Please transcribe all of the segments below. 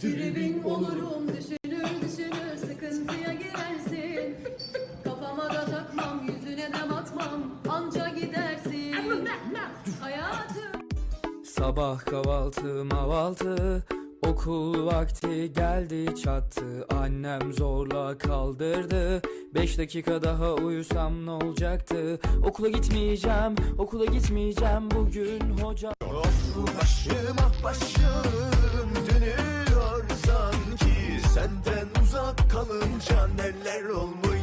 Tribin olurum düşünür düşünür sıkıntıya girersin. Kafama da takmam yüzüne de batmam anca gidersin. Hayatım. Sabah kahvaltı mavaltı Okul vakti geldi çattı. Annem zorla kaldırdı. Beş dakika daha uyusam ne olacaktı? Okula gitmeyeceğim okula gitmeyeceğim. Bugün hoca Başım ah başım dönüyor sanki. Senden uzak kalınca neler olmuyor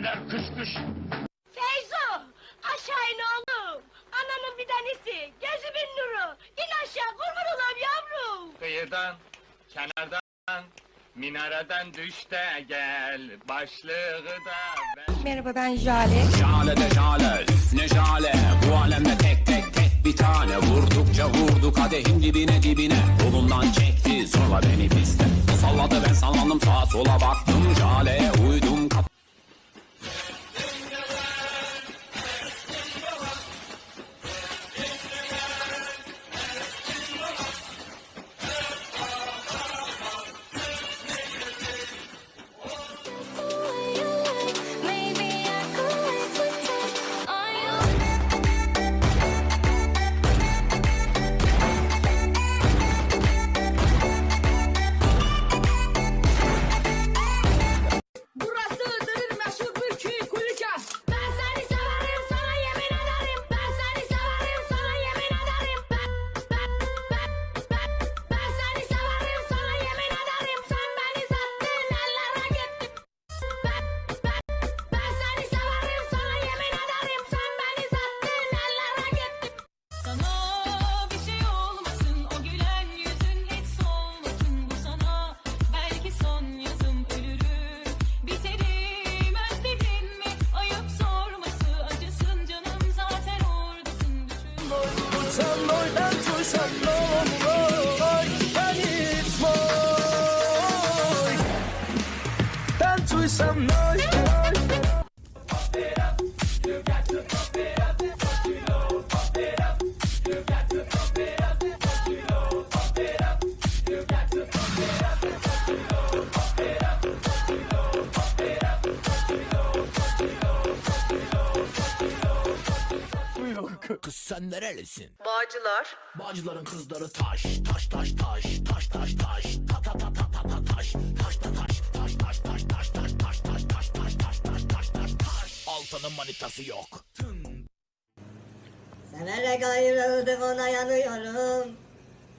çiller kış kış Feyzo, aşağı in oğlum. Ananın bir tanesi, gözümün nuru. İn aşağı, kurban olam yavrum. Kıyıdan, kenardan, minareden düş de gel Başlığı da ver Merhaba ben Jale. Jale de jale, üf ne jale Bu alemde tek tek tek bir tane Vurdukça vurdu kadehin dibine dibine Kolundan çekti zorla beni piste O salladı ben sallandım sağa sola baktım Jale'ye uydum sớm nỗi đau sen nerelisin? Bağcılar. Bağcıların kızları taş taş taş taş taş taş taş ta ta ta ta ta ta taş taş ta taş taş taş taş taş taş taş taş taş taş taş taş taş taş taş Altanın manitası yok. Severek ayrıldık ona yanıyorum.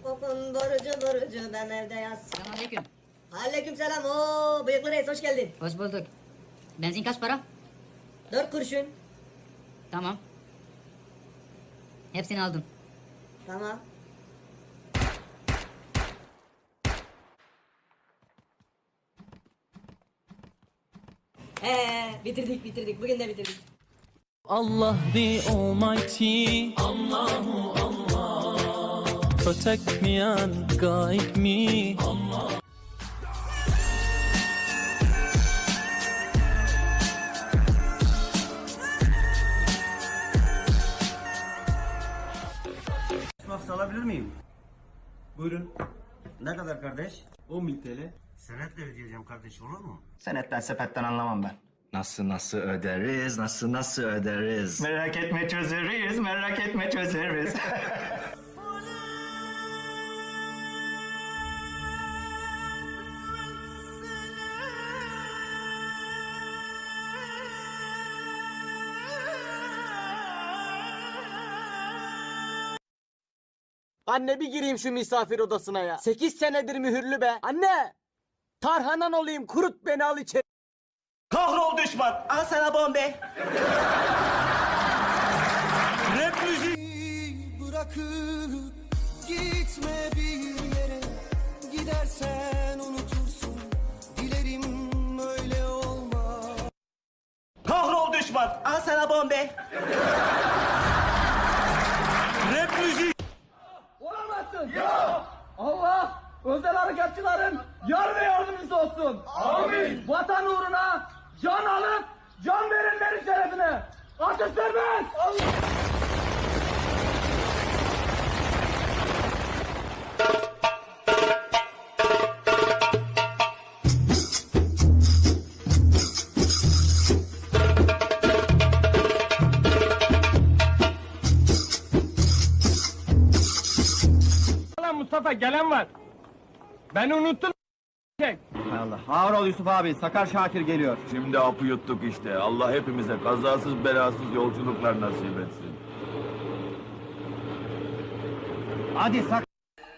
Kokun borucu borucu ben evde yaz. Selamünaleyküm. Aleyküm selam o bıyıklı reis hoş geldin. Hoş bulduk. Benzin kaç para? Dört kurşun. Tamam. Hepsini aldım. Tamam. Ee, bitirdik bitirdik bugün de bitirdik. Allah the Almighty Allahu Allah Protect me and guide me Bak alabilir miyim? Buyurun. Ne kadar kardeş? 10 bin TL. Senetle ödeyeceğim kardeş olur mu? Senetten sepetten anlamam ben. Nasıl nasıl öderiz nasıl nasıl öderiz Merak etme çözeriz, merak etme çözeriz. Anne bir gireyim şu misafir odasına ya. 8 senedir mühürlü be. Anne! Tarhanan olayım kurut beni al içeri. Kahrol düşman, al sana bombe. Rap müziği. Bırakıp gitme bir yere Gidersen unutursun Dilerim öyle olma Kahrol düşman, al sana bombe. Mustafa gelen var. Beni unuttun. Allah. Ağır ol Yusuf abi. Sakar Şakir geliyor. Şimdi apı yuttuk işte. Allah hepimize kazasız belasız yolculuklar nasip etsin. Hadi sak.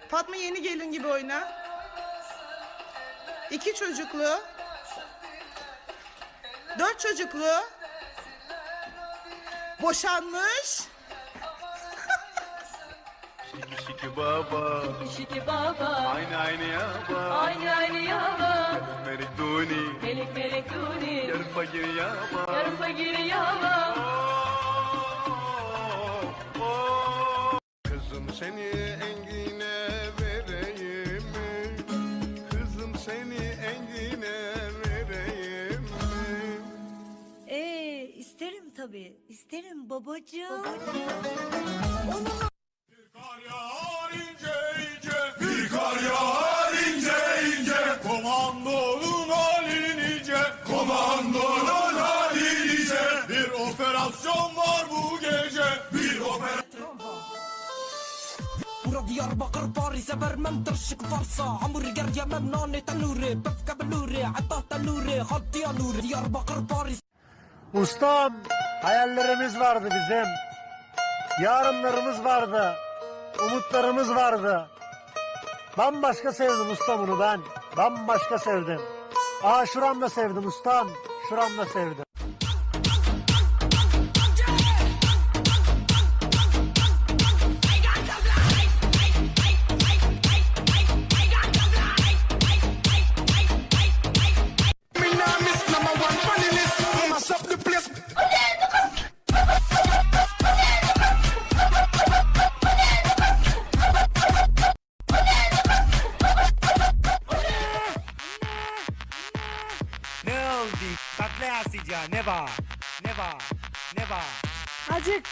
Fatma yeni gelin gibi oyna. İki çocuklu. Dört çocuklu. Boşanmış. Şiki baba, Şiki baba aynı aynı yaba. Aynı aynı yaba Merik duni, Melek melek duni yarı fakir yaba. Yarı fakir yaba Kızım seni engine vereyim mi? Kızım seni engine vereyim mi? Ee, isterim tabii. İsterim babacığım. Bura Diyarbakır Paris'e vermem tırşık varsa Hamburger yemem nane tanuri Pefke beluri Hatta tanuri Hadi nuri Diyarbakır Paris Ustam, hayallerimiz vardı bizim. Yarınlarımız vardı. Umutlarımız vardı. Bambaşka sevdim ustam bunu ben. Bambaşka sevdim. Aa şuramda sevdim ustam. Şuramda sevdim.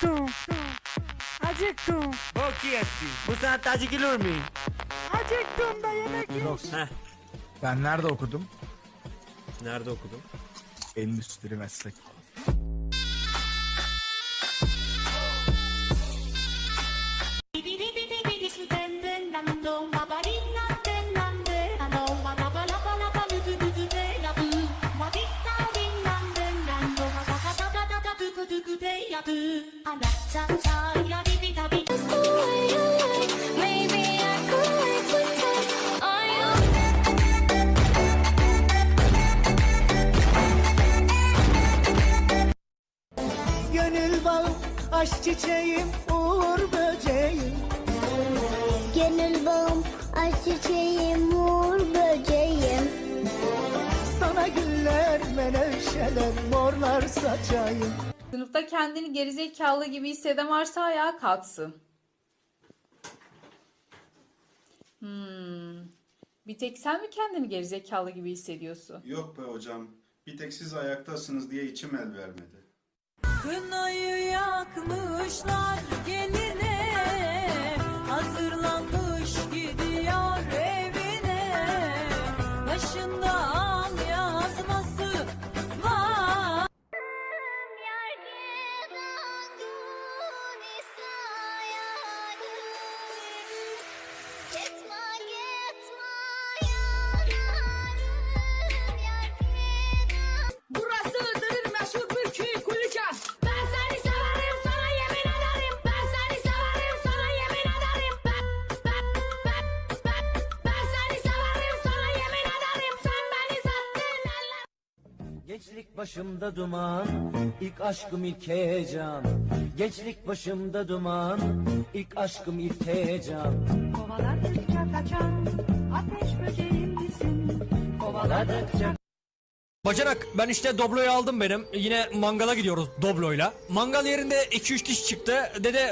Acıktım. Acıktım. Bok yesin. Bu saatte acıkılır mı? Acıktım da yemek Ben nerede okudum? Nerede okudun? Endüstri meslek. Gönül bağım Aşk çiçeğim Uğur böceğim Gönül bağım, aşk çiçeğim, uğur böceğim. Sana güller menevşeler Morlar saçayım Sınıfta kendini gerizekalı gibi hisseden varsa ayağa kalksın. Hmm. Bir tek sen mi kendini gerizekalı gibi hissediyorsun? Yok be hocam. Bir tek siz ayaktasınız diye içim el vermedi. Kınayı yakmışlar geline Hazırlanmış gidiyor evine Başında başımda duman ilk aşkım ilk heyecan Gençlik başımda duman ilk aşkım ilk heyecan Kovaladıkça kaçan ateş böceğim misin? Kovaladıkça Bacanak ben işte Doblo'yu aldım benim. Yine mangala gidiyoruz Doblo'yla. Mangal yerinde 2-3 kişi çıktı. Dede